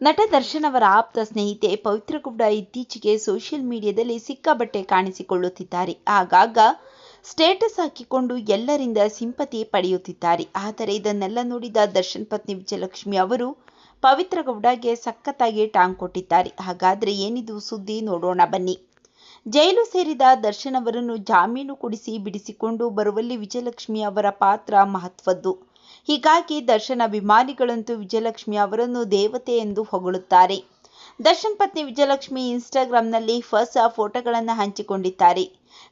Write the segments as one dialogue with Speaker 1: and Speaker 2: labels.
Speaker 1: ನಟ ದರ್ಶನ್ ಅವರ ಆಪ್ತ ಸ್ನೇಹಿತೆ ಪವಿತ್ರ ಗೌಡ ಇತ್ತೀಚೆಗೆ ಸೋಷಿಯಲ್ ಮೀಡಿಯಾದಲ್ಲಿ ಸಿಕ್ಕಾಬಟ್ಟೆ ಕಾಣಿಸಿಕೊಳ್ಳುತ್ತಿದ್ದಾರೆ. ಆಗಾಗ ಸ್ಟೇಟಸ್ ಹಾಕಿಕೊಂಡು ಎಲ್ಲರಿಂದ ಸಿಂಪತಿ ಪಡೆಯುತ್ತಿದ್ದಾರೆ. ಆದರೆ ಇದನ್ನೆಲ್ಲ ನೋಡಿದ ದರ್ಶನ್ ಪತ್ನಿ ವಿಜಯಲಕ್ಷ್ಮಿ ಅವರು ಪವಿತ್ರ ಗೌಡಗೆ ಸಖತ್ತಾಗಿ ಟಾಂಗ್ ಕೊಟ್ಟಿದ್ದಾರೆ. ಹಾಗಾದ್ರೆ ಏನಿದು ಸುದ್ದಿ ನೋಡೋಣ ಬನ್ನಿ. ಜೈಲು ಸೇರಿದ ದರ್ಶನ್ ಅವರನ್ನು ಜಾಮೀನು ಕೊಡಿಸಿ ಬಿಡಿಸಿಕೊಂಡು ಬರುವಲ್ಲಿ ವಿಜಯಲಕ್ಷ್ಮಿ ಅವರ ಪಾತ್ರ ಮಹತ್ವದ್ದು. ಹೀಗಾಗಿ ದರ್ಶನ್ ಅಭಿಮಾನಿಗಳಂತೂ ವಿಜಯಲಕ್ಷ್ಮಿ ಅವರನ್ನು ದೇವತೆ ಎಂದು ಹೊಗಳುತ್ತಾರೆ. ದರ್ಶನ್ ಪತ್ನಿ ವಿಜಯಲಕ್ಷ್ಮಿ ಇನ್ಸ್ಟಾಗ್ರಾಂನಲ್ಲಿ ಹೊಸ ಫೋಟೋಗಳನ್ನು ಹಂಚಿಕೊಂಡಿದ್ದಾರೆ.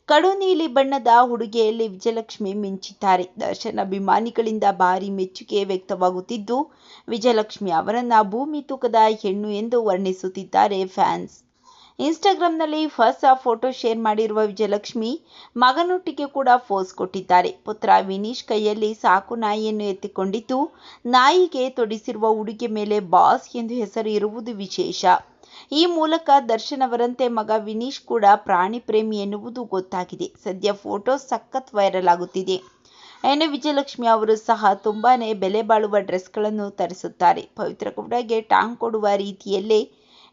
Speaker 1: ಕಡು ನೀಲಿ ಬಣ್ಣದ ಉಡುಗೆಯಲ್ಲಿ ವಿಜಯಲಕ್ಷ್ಮಿ ಮಿಂಚಿದ್ದಾರೆ. ದರ್ಶನ್ ಅಭಿಮಾನಿಗಳಿಂದ ಭಾರಿ ಮೆಚ್ಚುಗೆ ವ್ಯಕ್ತವಾಗುತ್ತಿದ್ದು, ವಿಜಯಲಕ್ಷ್ಮಿ ಅವರನ್ನ ಭೂಮಿ ತೂಕದ ಹೆಣ್ಣು ಎಂದು ವರ್ಣಿಸುತ್ತಿದ್ದಾರೆ ಫ್ಯಾನ್ಸ್. ಇನ್ಸ್ಟಾಗ್ರಾಂನಲ್ಲಿ ಹೊಸ ಫೋಟೋ ಶೇರ್ ಮಾಡಿರುವ ವಿಜಯಲಕ್ಷ್ಮಿ ಮಗನೊಟ್ಟಿಗೆ ಕೂಡ ಫೋಸ್ ಕೊಟ್ಟಿದ್ದಾರೆ. ಪುತ್ರ ವಿನೀಶ್ ಕೈಯಲ್ಲಿ ಸಾಕು ನಾಯಿಯನ್ನು ಎತ್ತಿಕೊಂಡಿದ್ದು, ನಾಯಿಗೆ ತೊಡಿಸಿರುವ ಉಡುಗೆ ಮೇಲೆ ಬಾಸ್ ಎಂದು ಹೆಸರು ಇರುವುದು ವಿಶೇಷ. ಈ ಮೂಲಕ ದರ್ಶನ್ ಅವರಂತೆ ಮಗ ವಿನೀಶ್ ಕೂಡ ಪ್ರಾಣಿ ಪ್ರೇಮಿ ಎನ್ನುವುದು ಗೊತ್ತಾಗಿದೆ. ಸದ್ಯ ಫೋಟೋ ಸಖತ್ ವೈರಲ್ ಆಗುತ್ತಿದೆ. ಎಣ್ಣೆ ವಿಜಯಲಕ್ಷ್ಮಿ ಅವರು ಸಹ ತುಂಬಾನೇ ಬೆಲೆ ಬಾಳುವ ಡ್ರೆಸ್ಗಳನ್ನು ತರಿಸುತ್ತಾರೆ. ಪವಿತ್ರ ಕೂಡಗೆ ಟಾಂಗ್ ಕೊಡುವ ರೀತಿಯಲ್ಲೇ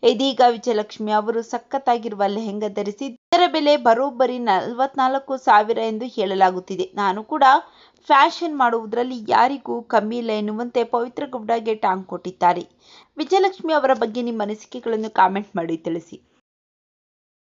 Speaker 1: ಇದೀಗ ವಿಜಯಲಕ್ಷ್ಮಿ ಅವರು ಸಖತ್ತಾಗಿರುವ ಲೆಹೆಂಗ ಧರಿಸಿ ಇದರ ಬೆಲೆ ಬರೋಬ್ಬರಿ ನಲವತ್ನಾಲ್ಕು ಸಾವಿರ ಎಂದು ಹೇಳಲಾಗುತ್ತಿದೆ. ನಾನು ಕೂಡ ಫ್ಯಾಷನ್ ಮಾಡುವುದರಲ್ಲಿ ಯಾರಿಗೂ ಕಮ್ಮಿ ಇಲ್ಲ ಎನ್ನುವಂತೆ ಪವಿತ್ರ ಗೌಡಗೆ ಟಾಂಗ್ ಕೊಟ್ಟಿದ್ದಾರೆ. ವಿಜಯಲಕ್ಷ್ಮಿ ಅವರ ಬಗ್ಗೆ ನಿಮ್ಮ ಅನಿಸಿಕೆಗಳನ್ನು ಕಾಮೆಂಟ್ ಮಾಡಿ ತಿಳಿಸಿ.